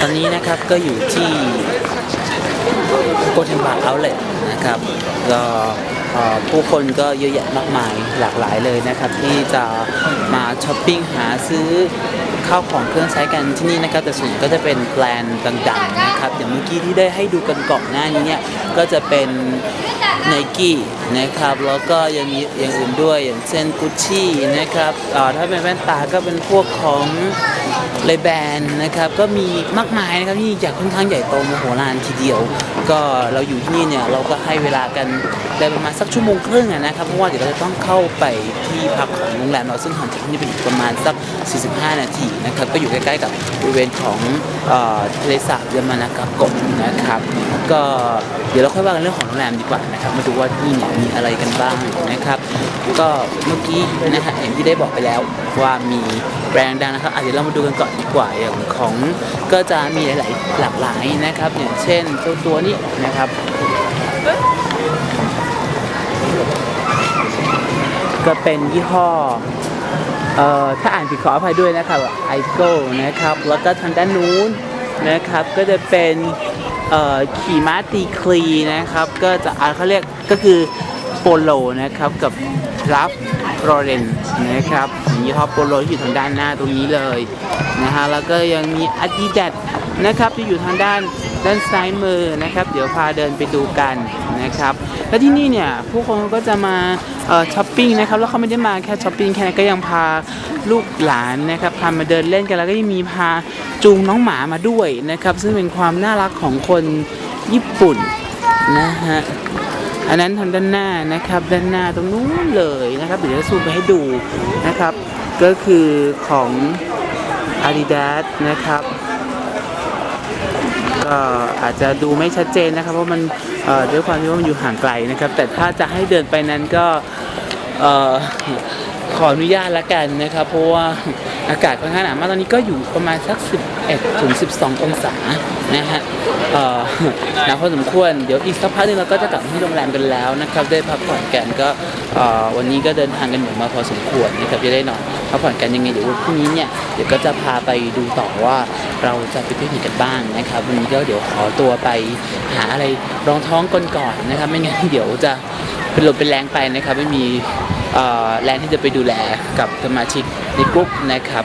ตอนนี้นะครับก็อยู่ที่โกเทมบาเอาเลตนะครับก็ผู้คนก็เยอะแยะมากมายหลากหลายเลยนะครับ ที่จะมาช้อปปิ้งหาซื้อ ข้าวของเครื่องใช้กันที่นี่นะครับแต่ส่วนใหญ่ก็จะเป็นแบรนด์ดังๆนะครับอย่างเมื่อกี้ที่ได้ให้ดูกันก่อนหน้านี้เนี่ยก็จะเป็นไนกี้นะครับแล้วก็ยังมีอย่างอื่นด้วยอย่างเช่นกุชชี่นะครับถ้าเป็นแว่นตาก็เป็นพวกของเลแบนนะครับก็มีมากมายนะครับที่ใหญ่ค่อนข้างใหญ่โตมโหฬารทีเดียว ก็เราอยู่ที่นี่เนี่ยเราก็ให้เวลากันได้ประมาณสักชั่วโมงครึ่งนะครับเพราะว่าเดี๋ยวเราจะต้องเข้าไปที่พักของโรงแรมเราซึ่งห่างจากที่นี่ไปอีกประมาณสัก 45 นาทีนะครับก็อยู่ใกล้ๆกับบริเวณของอทะเลสาบยมานากากะนะครับ ก็เดี๋ยวเราค่อยว่ากันเรื่องของโรงแรมดีกว่านะครับมาดูว่าที่นี่เนี่ยมีอะไรกันบ้างนะครับ ก็เมื่อกี้นะฮะอย่างที่ได้บอกไปแล้วว่ามีแบรนด์ดังนะครับเดี๋ยวเรามาดูกันก่อนดีกว่าอย่างของก็จะมีหลายๆหลากหลายนะครับ อย่างเช่นตัวตัวนี้นะครับก็เป็นยี่ห้อ เอ่อถ้าอ่านผิดขออภัยด้วยนะครับไอโก้นะครับ แล้วก็ทางด้านนู้นนะครับก็จะเป็นเอ่อขี่ม้าตีคลีนะครับ ก็จะอ่าเขาเรียกก็คือโปโลนะครับกับรับโรเรนนะครับยี่ห้อโปโลที่อยู่ทางด้านหน้าตรงนี้เลยนะฮะแล้วก็ยังมีอาดิดาส นะครับที่อยู่ทางด้านด้านซ้ายมือนะครับ เดี๋ยวพาเดินไปดูกันนะครับ แล้วที่นี่เนี่ยผู้คนก็จะมาช้อปปิ้งนะครับแล้วเขาไม่ได้มาแค่ช้อปปิ้งแค่ก็ยังพาลูกหลานนะครับพามาเดินเล่นกันแล้วก็ยังมีพาจูงน้องหมามาด้วยนะครับ ซึ่งเป็นความน่ารักของคนญี่ปุ่นนะฮะอันนั้นทางด้านหน้านะครับด้านหน้าตรงนู้นเลยนะครับเดี๋ยวจะซูมไปให้ดูนะครับ ก็คือของ Adidas นะครับ ก็อาจจะดูไม่ชัดเจนนะครับเพราะมันด้วยความที่ว่ามันอยู่ห่างไกลนะครับ แต่ถ้าจะให้เดินไปนั้นก็ขออนุญาตละกันนะครับ เพราะว่า อากาศค่อนข้างหนาวมากตอนนี้ก็อยู่ประมาณสัก 11ถึง12 องศานะฮะหนาวพอสมควรเดี๋ยวอีกสักพักหนึงเราก็จะกลับที่โรงแรมกันแล้วนะครับได้พักผ่อนกันก็วันนี้ก็เดินทางกันเหนื่อยมาพอสมควรนะครับจะได้นอนพักผ่อนกันยังไงเดี๋ยววันพรุ่งนี้เนี่ยเดี๋ยวก็จะพาไปดูต่อว่าเราจะไปพิกนิกกันบ้างนะครับวันนี้ก็เดี๋ยวขอตัวไปหาอะไรรองท้องก่อนก่อนนะครับไม่งั้นเดี๋ยวจะเป็นลมเป็นแรงไปนะครับไม่มี แลนที่จะไปดูแลกับสมาชิกในกลุ่มนะครับ